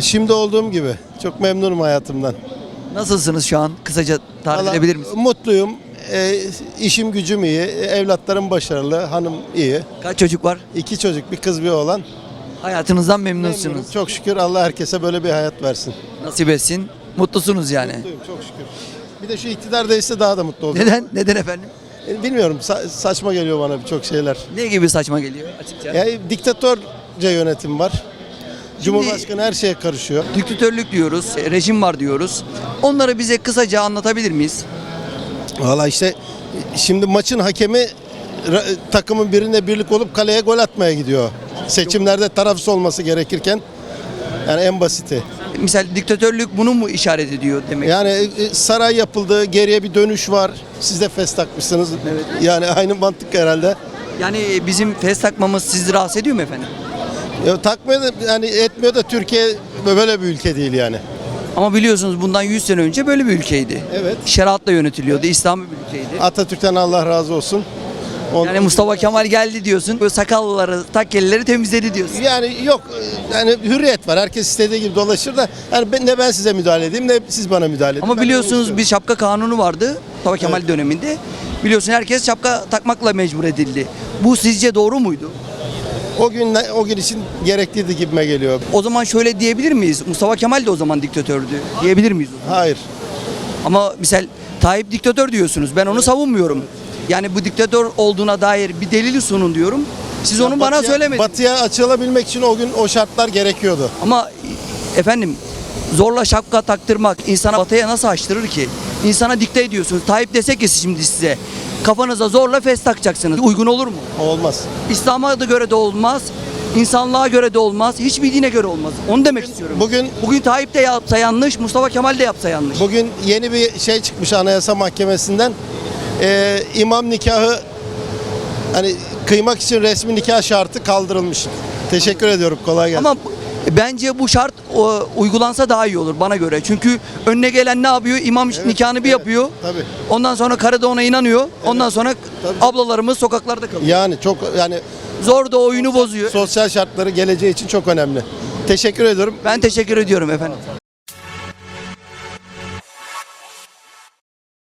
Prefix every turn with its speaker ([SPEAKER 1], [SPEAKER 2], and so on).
[SPEAKER 1] Şimdi olduğum gibi. Çok memnunum hayatımdan.
[SPEAKER 2] Nasılsınız şu an? Kısaca tarif
[SPEAKER 1] Valla
[SPEAKER 2] edebilir misiniz?
[SPEAKER 1] Mutluyum. E, işim gücüm iyi. Evlatlarım başarılı. Hanım iyi.
[SPEAKER 2] Kaç çocuk var?
[SPEAKER 1] İki çocuk, bir kız bir oğlan.
[SPEAKER 2] Hayatınızdan
[SPEAKER 1] Memnunum.
[SPEAKER 2] memnunsunuz.
[SPEAKER 1] Çok şükür Allah herkese böyle bir hayat versin.
[SPEAKER 2] Nasip etsin. Mutlusunuz yani.
[SPEAKER 1] Mutluyum çok şükür. Bir de şu iktidar değişse daha da mutlu olurum.
[SPEAKER 2] Neden? Neden efendim?
[SPEAKER 1] E, Bilmiyorum sa- saçma geliyor bana birçok şeyler.
[SPEAKER 2] Ne gibi saçma geliyor açıkça?
[SPEAKER 1] Ya diktatörce yönetim var. Cumhurbaşkanı her şeye karışıyor.
[SPEAKER 2] Diktatörlük diyoruz, e, rejim var diyoruz. Onları bize kısaca anlatabilir miyiz?
[SPEAKER 1] Valla işte şimdi maçın hakemi ra- takımın birine birlik olup kaleye gol atmaya gidiyor. Seçimlerde tarafsız olması gerekirken yani en basiti.
[SPEAKER 2] Misal diktatörlük bunu mu işaret ediyor demek?
[SPEAKER 1] Yani e, saray yapıldı, geriye bir dönüş var. Siz de fes takmışsınız. Yani aynı mantık herhalde.
[SPEAKER 2] Yani bizim fes takmamız sizi rahatsız ediyor mu efendim?
[SPEAKER 1] Ya, takmıyor da yani etmiyor da Türkiye böyle bir ülke değil yani.
[SPEAKER 2] Ama biliyorsunuz bundan 100 sene önce böyle bir ülkeydi.
[SPEAKER 1] Evet.
[SPEAKER 2] Şeriatla yönetiliyordu, İslami bir ülkeydi.
[SPEAKER 1] Atatürk'ten Allah razı olsun. Ondan-
[SPEAKER 2] Yani Mustafa Kemal geldi diyorsun, böyle sakalları, takkelileri temizledi diyorsun.
[SPEAKER 1] Yani yok yani hürriyet var. Herkes istediği gibi dolaşır da yani ben, ne ben size müdahale edeyim ne siz bana müdahale edin.
[SPEAKER 2] Ama
[SPEAKER 1] Ben
[SPEAKER 2] biliyorsunuz bir şapka kanunu vardı Mustafa Kemal döneminde. Biliyorsun herkes şapka takmakla mecbur edildi. Bu sizce doğru muydu?
[SPEAKER 1] O gün o gün için gerekliydi gibime geliyor.
[SPEAKER 2] O zaman şöyle diyebilir miyiz? Mustafa Kemal de o zaman diktatördü. Diyebilir miyiz?
[SPEAKER 1] Hayır.
[SPEAKER 2] Ama misal Tayyip diktatör diyorsunuz. Ben onu savunmuyorum. Yani bu diktatör olduğuna dair bir delili sunun diyorum. Siz onu bana
[SPEAKER 1] Batıya-
[SPEAKER 2] söylemediniz.
[SPEAKER 1] Batıya açılabilmek için o gün o şartlar gerekiyordu.
[SPEAKER 2] Ama efendim zorla şapka taktırmak insana batıya nasıl açtırır ki? İnsana dikte ediyorsunuz. Tayyip desek ki şimdi size kafanıza zorla fes takacaksınız. Uygun olur mu?
[SPEAKER 1] Olmaz.
[SPEAKER 2] İslam'a da göre de olmaz. insanlığa göre de olmaz. Hiçbir dine göre olmaz. Onu demek istiyorum.
[SPEAKER 1] Bugün
[SPEAKER 2] Bugün Tayyip de yapsa yanlış, Mustafa Kemal de yapsa yanlış.
[SPEAKER 1] bugün yeni bir şey çıkmış Anayasa Mahkemesi'nden. Ee, imam nikahı hani kıymak için resmi nikah şartı kaldırılmış. Teşekkür ediyorum. Kolay gelsin.
[SPEAKER 2] Ama bence bu şart o, uygulansa daha iyi olur bana göre. Çünkü önüne gelen ne yapıyor? İmam nikahını bir
[SPEAKER 1] evet,
[SPEAKER 2] yapıyor.
[SPEAKER 1] tabii.
[SPEAKER 2] Ondan sonra karı da ona inanıyor. Ondan sonra
[SPEAKER 1] Tabii.
[SPEAKER 2] ablalarımız sokaklarda kalıyor.
[SPEAKER 1] yani çok yani
[SPEAKER 2] Zor da oyunu bozuyor.
[SPEAKER 1] sosyal şartları geleceği için çok önemli. Teşekkür ediyorum.
[SPEAKER 2] Ben teşekkür ediyorum efendim.